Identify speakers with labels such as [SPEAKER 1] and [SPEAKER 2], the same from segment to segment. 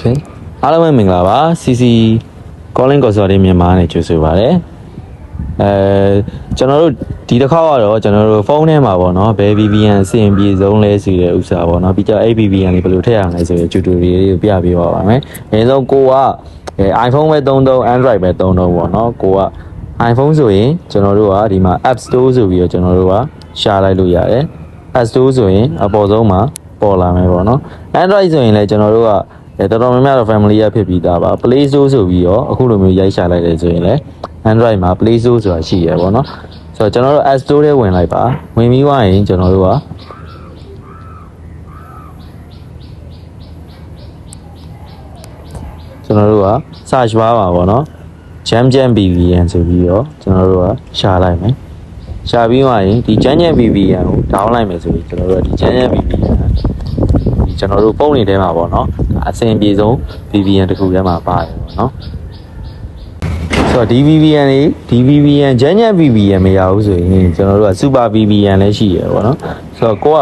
[SPEAKER 1] ရှင်အားလုံးပဲမင်္ဂလာပါ CC calling consulting မြန်မာနဲ့ကြိုဆိုပါရစေအဲကျွန်တော်တို့ဒီတစ်ခေါက်ကတော့ကျွန်တော်တို့ဖုန်းထဲမှာပေါ့နော်ဘယ် VPN အဆင်ပြေဆုံးလဲဆိုတဲ့ဥစ္စာပေါ့နော်ပြီးကြအဲ့ VPN လေးဘယ်လိုထည့်ရမလဲဆိုတဲ့ tutorial လေးကိုပြပေးပါပါမယ်အရင်ဆုံးကိုကအဲ iPhone ပဲသုံးသုံး Android ပဲသုံးသုံးပေါ့နော်ကိုက iPhone ဆိုရင်ကျွန်တော်တို့ကဒီမှာ App Store ဆိုပြီးတော့ကျွန်တော်တို့ကရှာလိုက်လို့ရတယ် App Store ဆိုရင်အပေါ်ဆုံးမှာပေါ်လာမယ်ပေါ့နော် Android ဆိုရင်လည်းကျွန်တော်တို့က အဲတော်တော်များများတော့ family ရဖြစ်ပြီးသားပါ Play Store ဆိုပြီးတော့အခုလိုမျိုးရိုက်ရှာလိုက်တယ်ဆိုရင်လည်း Android မှာ Play Store ဆိုတာရှိရပေါ့နော်ဆိုတော့ကျွန်တော်တို့ App Store ထဲဝင်လိုက်ပါဝင်ပြီးွားရင်ကျွန်တော်တို့ကကျွန်တော်တို့က search bar ပါပေါ့နော် jam jam VPN ဆိုပြီးတော့ကျွန်တော်တို့ကရှာလိုက်မယ်ရှာပြီးမှရင်ဒီ jam jam VPN ကို down လိုက်မယ်ဆိုပြီးကျွန်တော်တို့ကဒီ jam jam VPN ဒီ ကျွန်တော်တို့ပုံနေထဲမှာပေါ့နော်အဆင်ပြေဆုံး VPN တစ်ခုထဲမှာပါတယ်ပေါ့နော်ဆိုတော့ဒီ VPN လေးဒီ VPN jam jam VPN မရဘူးဆိုရင်ကျွန်တော်တို့က super VPN လည်းရှိရပေါ့နော်ဆိုတော့ကိုက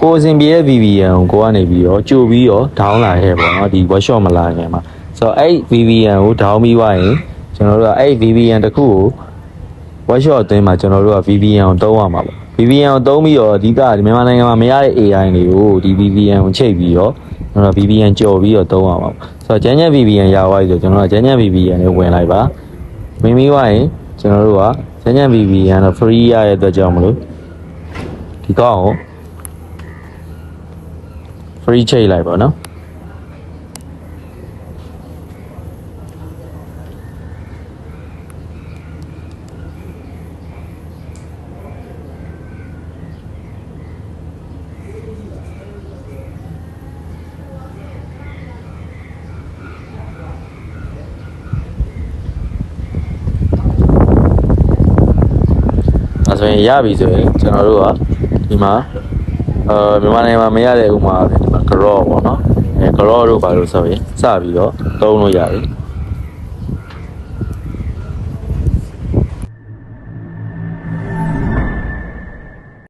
[SPEAKER 1] ကိုအဆင်ပြေတဲ့ VPN ကိုကိုကနေပြီးတော့ကြိုပြီးတော့ down လာခဲ့ပေါ့နော်ဒီ workshop မလာခင်မှာဆိုတော့အဲ့ VPN ကို down ပြီးွားရင်ကျွန်တော်တို့ကအဲ့ VPN တစ်ခုကို workshop အတွင်းမှာကျွန်တော်တို့က VPN ကိုသုံးရမှာပေါ့ VPN ကိုသုံးပြီးတော့အဓိကဒီမြန်မာနိုင်ငံမှာမရတဲ့ AI တွေကိုဒီ VPN ကိုချိန်ပြီးတော့ကျွန်တော် VPN ကြော်ပြီးတော့သုံးရမှာပေါ့ဆိုတော့ကျန်းကျန်း VPN ရသွားပြီဆိုကျွန်တော်ကကျန်းကျန်း VPN လေးဝင်လိုက်ပါမိမိဝိုင်းကျွန်တော်တို့ကကျန်းကျန်း VPN တော့ free ရတဲ့အတွက်ကြောင့်မလို့ဒီကောင်းကို free ချိန်လိုက်ပါနော် အဲ ဆိုရင်ရပြီဆိုရင်ကျွန်တော်တို့ကဒီမှာအဲမြန်မာနိုင်ငံမှာမရတဲ့ဥမာပဲဒီမှာ grow ပေါ့နော်အဲ grow တို့ဘာလို့ဆိုရင်စပြီးတော့သုံးလို့ရတယ်